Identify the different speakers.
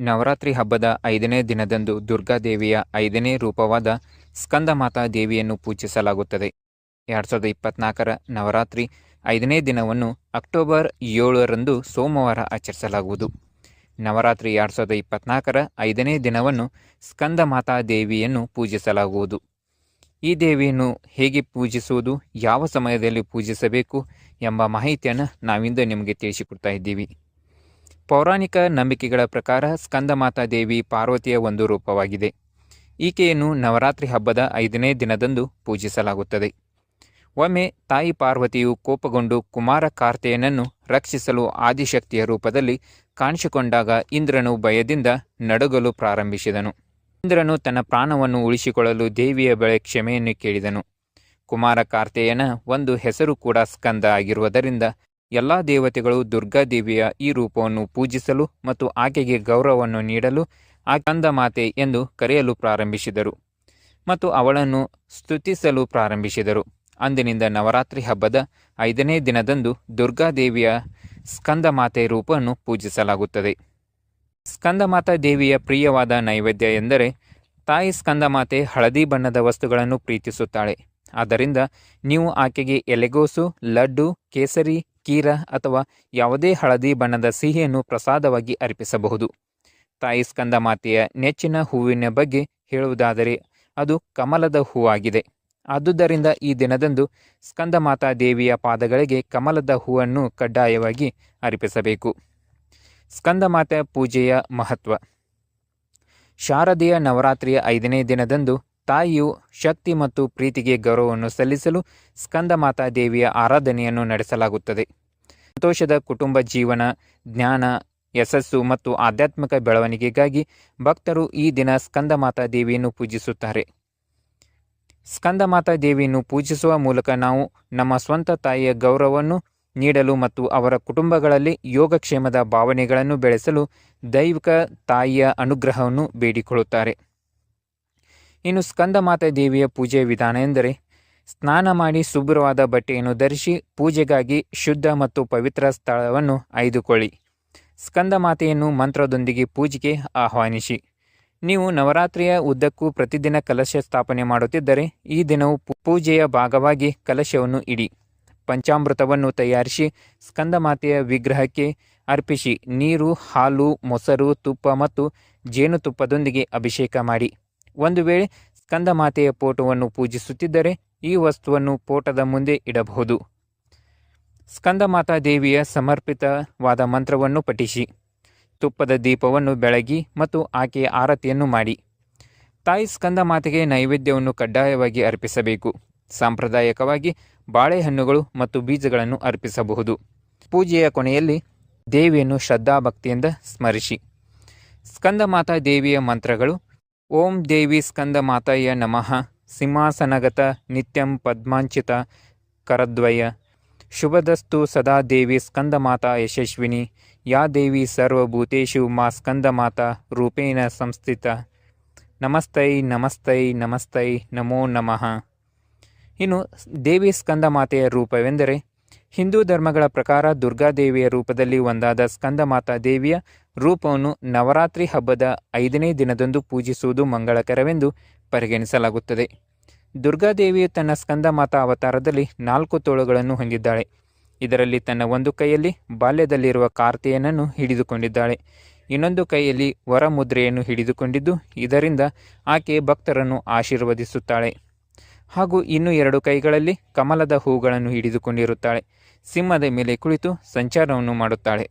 Speaker 1: ನವರಾತ್ರಿ ಹಬ್ಬದ ಐದನೇ ದಿನದಂದು ದುರ್ಗಾದೇವಿಯ ಐದನೇ ರೂಪವಾದ ಸ್ಕಂದಮಾತಾ ದೇವಿಯನ್ನು ಪೂಜಿಸಲಾಗುತ್ತದೆ. ಎರಡು ಸಾವಿರದ ಇಪ್ಪತ್ನಾಲ್ಕರ ನವರಾತ್ರಿ ಐದನೇ ದಿನವನ್ನು ಅಕ್ಟೋಬರ್ ಏಳರಂದು ಸೋಮವಾರ ಆಚರಿಸಲಾಗುವುದು. ನವರಾತ್ರಿ ಎರಡು ಸಾವಿರದ ಇಪ್ಪತ್ನಾಲ್ಕರ ಐದನೇ ದಿನವನ್ನು ಸ್ಕಂದಮಾತಾ ದೇವಿಯನ್ನು ಪೂಜಿಸಲಾಗುವುದು. ಈ ದೇವಿಯನ್ನು ಹೇಗೆ ಪೂಜಿಸುವುದು, ಯಾವ ಸಮಯದಲ್ಲಿ ಪೂಜಿಸಬೇಕು ಎಂಬ ಮಾಹಿತಿಯನ್ನು ನಾವಿಂದು ನಿಮಗೆ ತಿಳಿಸಿಕೊಡ್ತಾ ಇದ್ದೀವಿ. ಪೌರಾಣಿಕ ನಂಬಿಕೆಗಳ ಪ್ರಕಾರ ಸ್ಕಂದಮಾತಾ ದೇವಿ ಪಾರ್ವತಿಯ ಒಂದು ರೂಪವಾಗಿದೆ. ಈಕೆಯನ್ನು ನವರಾತ್ರಿ ಹಬ್ಬದ ಐದನೇ ದಿನದಂದು ಪೂಜಿಸಲಾಗುತ್ತದೆ. ಒಮ್ಮೆ ತಾಯಿ ಪಾರ್ವತಿಯು ಕೋಪಗೊಂಡು ಕುಮಾರ ಕಾರ್ತೆಯನನ್ನು ರಕ್ಷಿಸಲು ಆದಿಶಕ್ತಿಯ ರೂಪದಲ್ಲಿ ಕಾಣಿಸಿಕೊಂಡಾಗ ಇಂದ್ರನು ಭಯದಿಂದ ನಡುಗಲು ಪ್ರಾರಂಭಿಸಿದನು. ಇಂದ್ರನು ತನ್ನ ಪ್ರಾಣವನ್ನು ಉಳಿಸಿಕೊಳ್ಳಲು ದೇವಿಯ ಬಳಿ ಕ್ಷಮೆಯನ್ನು ಕೇಳಿದನು. ಕುಮಾರ ಕಾರ್ತೆಯನ ಒಂದು ಹೆಸರು ಕೂಡ ಸ್ಕಂದ ಆಗಿರುವುದರಿಂದ ಎಲ್ಲ ದೇವತೆಗಳು ದುರ್ಗಾದೇವಿಯ ಈ ರೂಪವನ್ನು ಪೂಜಿಸಲು ಮತ್ತು ಆಕೆಗೆ ಗೌರವವನ್ನು ನೀಡಲು ಆ ಮಾತೆ ಎಂದು ಕರೆಯಲು ಪ್ರಾರಂಭಿಸಿದರು ಮತ್ತು ಅವಳನ್ನು ಸ್ತುತಿಸಲು ಪ್ರಾರಂಭಿಸಿದರು. ಅಂದಿನಿಂದ ನವರಾತ್ರಿ ಹಬ್ಬದ ಐದನೇ ದಿನದಂದು ದುರ್ಗಾದೇವಿಯ ಸ್ಕಂದಮಾತೆ ರೂಪವನ್ನು ಪೂಜಿಸಲಾಗುತ್ತದೆ. ಸ್ಕಂದ ಸ್ಕಂದಮಾತಾ ದೇವಿಯ ಪ್ರಿಯವಾದ ನೈವೇದ್ಯ ಎಂದರೆ ತಾಯಿ ಸ್ಕಂದ ಮಾತೆ ಹಳದಿ ಬಣ್ಣದ ವಸ್ತುಗಳನ್ನು ಪ್ರೀತಿಸುತ್ತಾಳೆ. ಆದ್ದರಿಂದ ನೀವು ಆಕೆಗೆ ಎಲೆಗೋಸು, ಲಡ್ಡು, ಕೇಸರಿ ಕೀರ ಅಥವಾ ಯಾವುದೇ ಹಳದಿ ಬಣ್ಣದ ಸಿಹಿಯನ್ನು ಪ್ರಸಾದವಾಗಿ ಅರ್ಪಿಸಬಹುದು. ತಾಯಿ ಸ್ಕಂದಮಾತೆಯ ನೆಚ್ಚಿನ ಹೂವಿನ ಬಗ್ಗೆ ಹೇಳುವುದಾದರೆ ಅದು ಕಮಲದ ಹೂವಾಗಿದೆ. ಆದುದರಿಂದ ಈ ದಿನದಂದು ಸ್ಕಂದಮಾತಾ ದೇವಿಯ ಪಾದಗಳಿಗೆ ಕಮಲದ ಹೂವನ್ನು ಕಡ್ಡಾಯವಾಗಿ ಅರ್ಪಿಸಬೇಕು. ಸ್ಕಂದಮಾತೆ ಪೂಜೆಯ ಮಹತ್ವ. ಶಾರದೆಯ ನವರಾತ್ರಿಯ ಐದನೇ ದಿನದಂದು ತಾಯಿಯು ಶಕ್ತಿ ಮತ್ತು ಪ್ರೀತಿಗೆ ಗೌರವವನ್ನು ಸಲ್ಲಿಸಲು ಸ್ಕಂದಮಾತಾ ದೇವಿಯ ಆರಾಧನೆಯನ್ನು ನಡೆಸಲಾಗುತ್ತದೆ. ಸಂತೋಷದ ಕುಟುಂಬ ಜೀವನ, ಜ್ಞಾನ, ಯಶಸ್ಸು ಮತ್ತು ಆಧ್ಯಾತ್ಮಿಕ ಬೆಳವಣಿಗೆಗಾಗಿ ಭಕ್ತರು ಈ ದಿನ ಸ್ಕಂದಮಾತಾ ದೇವಿಯನ್ನು ಪೂಜಿಸುತ್ತಾರೆ. ಸ್ಕಂದಮಾತಾ ದೇವಿಯನ್ನು ಪೂಜಿಸುವ ಮೂಲಕ ನಾವು ನಮ್ಮ ಸ್ವಂತ ತಾಯಿಯ ಗೌರವವನ್ನು ನೀಡಲು ಮತ್ತು ಅವರ ಕುಟುಂಬಗಳಲ್ಲಿ ಯೋಗಕ್ಷೇಮದ ಭಾವನೆಗಳನ್ನು ಬೆಳೆಸಲು ದೈವಿಕ ತಾಯಿಯ ಅನುಗ್ರಹವನ್ನು ಬೇಡಿಕೊಳ್ಳುತ್ತಾರೆ. ಇನ್ನು ಸ್ಕಂದಮಾತೆ ದೇವಿಯ ಪೂಜೆಯ ವಿಧಾನ ಎಂದರೆ ಸ್ನಾನ ಮಾಡಿ ಶುಭ್ರವಾದ ಬಟ್ಟೆಯನ್ನು ಧರಿಸಿ ಪೂಜೆಗಾಗಿ ಶುದ್ಧ ಮತ್ತು ಪವಿತ್ರ ಸ್ಥಳವನ್ನು ಆಯ್ದುಕೊಳ್ಳಿ. ಸ್ಕಂದಮಾತೆಯನ್ನು ಮಂತ್ರದೊಂದಿಗೆ ಪೂಜೆಗೆ ಆಹ್ವಾನಿಸಿ. ನೀವು ನವರಾತ್ರಿಯ ಉದ್ದಕ್ಕೂ ಪ್ರತಿದಿನ ಕಲಶ ಸ್ಥಾಪನೆ ಮಾಡುತ್ತಿದ್ದರೆ ಈ ದಿನವು ಪೂಜೆಯ ಭಾಗವಾಗಿ ಕಲಶವನ್ನು ಇಡಿ. ಪಂಚಾಮೃತವನ್ನು ತಯಾರಿಸಿ ಸ್ಕಂದಮಾತೆಯ ವಿಗ್ರಹಕ್ಕೆ ಅರ್ಪಿಸಿ. ನೀರು, ಹಾಲು, ಮೊಸರು, ತುಪ್ಪ ಮತ್ತು ಜೇನುತುಪ್ಪದೊಂದಿಗೆ ಅಭಿಷೇಕ ಮಾಡಿ. ಒಂದು ವೇಳೆ ಸ್ಕಂದಮಾತೆಯ ಪೋಟವನ್ನು ಪೂಜಿಸುತ್ತಿದ್ದರೆ ಈ ವಸ್ತುವನ್ನು ಪೋಟದ ಮುಂದೆ ಇಡಬಹುದು. ಸ್ಕಂದಮಾತಾ ದೇವಿಯ ಸಮರ್ಪಿತವಾದ ಮಂತ್ರವನ್ನು ಪಠಿಸಿ. ತುಪ್ಪದ ದೀಪವನ್ನು ಬೆಳಗಿ ಮತ್ತು ಆಕೆಯ ಆರತಿಯನ್ನು ಮಾಡಿ. ತಾಯಿ ಸ್ಕಂದಮಾತೆಗೆ ನೈವೇದ್ಯವನ್ನು ಕಡ್ಡಾಯವಾಗಿ ಅರ್ಪಿಸಬೇಕು. ಸಾಂಪ್ರದಾಯಿಕವಾಗಿ ಬಾಳೆಹಣ್ಣುಗಳು ಮತ್ತು ಬೀಜಗಳನ್ನು ಅರ್ಪಿಸಬಹುದು. ಪೂಜೆಯ ಕೊನೆಯಲ್ಲಿ ದೇವಿಯನ್ನು ಶ್ರದ್ಧಾಭಕ್ತಿಯಿಂದ ಸ್ಮರಿಸಿ. ಸ್ಕಂದಮಾತಾ ದೇವಿಯ ಮಂತ್ರಗಳು ಓಂ ದೇವಿ ಸ್ಕಂದ ಮಾತಯ್ಯ ನಮಃ. ಸಿಂಹಾಸನಗತ ನಿತ್ಯಂ ಪದ್ಮಾಂಚಿತ ಕರದ್ವಯ. ಶುಭದಸ್ತು ಸದಾ ದೇವಿ ಸ್ಕಂದ ಮಾತಾ ಯಶಸ್ವಿನಿ. ಯಾ ದೇವಿ ಸರ್ವಭೂತೇಷು ಮಾ ಸ್ಕಂದ ಮಾತಾ ರೂಪೇಣ ಸಂಸ್ಥಿತ. ನಮಸ್ತೈ ನಮಸ್ತೈ ನಮಸ್ತೈ, ನಮೋ ನಮಃ. ಇನ್ನು ದೇವಿ ಸ್ಕಂದ ಮಾತೆಯ ರೂಪವೆಂದರೆ ಹಿಂದೂ ಧರ್ಮಗಳ ಪ್ರಕಾರ ದುರ್ಗಾದೇವಿಯ ರೂಪದಲ್ಲಿ ಒಂದಾದ ಸ್ಕಂದಮಾತಾ ದೇವಿಯ ರೂಪವನ್ನು ನವರಾತ್ರಿ ಹಬ್ಬದ ಐದನೇ ದಿನದಂದು ಪೂಜಿಸುವುದು ಮಂಗಳಕರವೆಂದು ಪರಿಗಣಿಸಲಾಗುತ್ತದೆ. ದುರ್ಗಾದೇವಿಯು ತನ್ನ ಸ್ಕಂದಮಾತಾ ಅವತಾರದಲ್ಲಿ ನಾಲ್ಕು ತೋಳುಗಳನ್ನು ಹೊಂದಿದ್ದಾಳೆ. ಇದರಲ್ಲಿ ತನ್ನ ಒಂದು ಕೈಯಲ್ಲಿ ಬಾಲ್ಯದಲ್ಲಿರುವ ಕಾರ್ತೆಯನ್ನು ಹಿಡಿದುಕೊಂಡಿದ್ದಾಳೆ. ಇನ್ನೊಂದು ಕೈಯಲ್ಲಿ ವರಮುದ್ರೆಯನ್ನು ಹಿಡಿದುಕೊಂಡಿದ್ದು, ಇದರಿಂದ ಆಕೆ ಭಕ್ತರನ್ನು ಆಶೀರ್ವದಿಸುತ್ತಾಳೆ. ಹಾಗೂ ಇನ್ನು ಎರಡು ಕೈಗಳಲ್ಲಿ ಕಮಲದ ಹೂಗಳನ್ನು ಹಿಡಿದುಕೊಂಡಿರುತ್ತಾಳೆ. ಸಿಂಹದ ಮೇಲೆ ಕುಳಿತು ಸಂಚಾರವನ್ನು ಮಾಡುತ್ತಾಳೆ.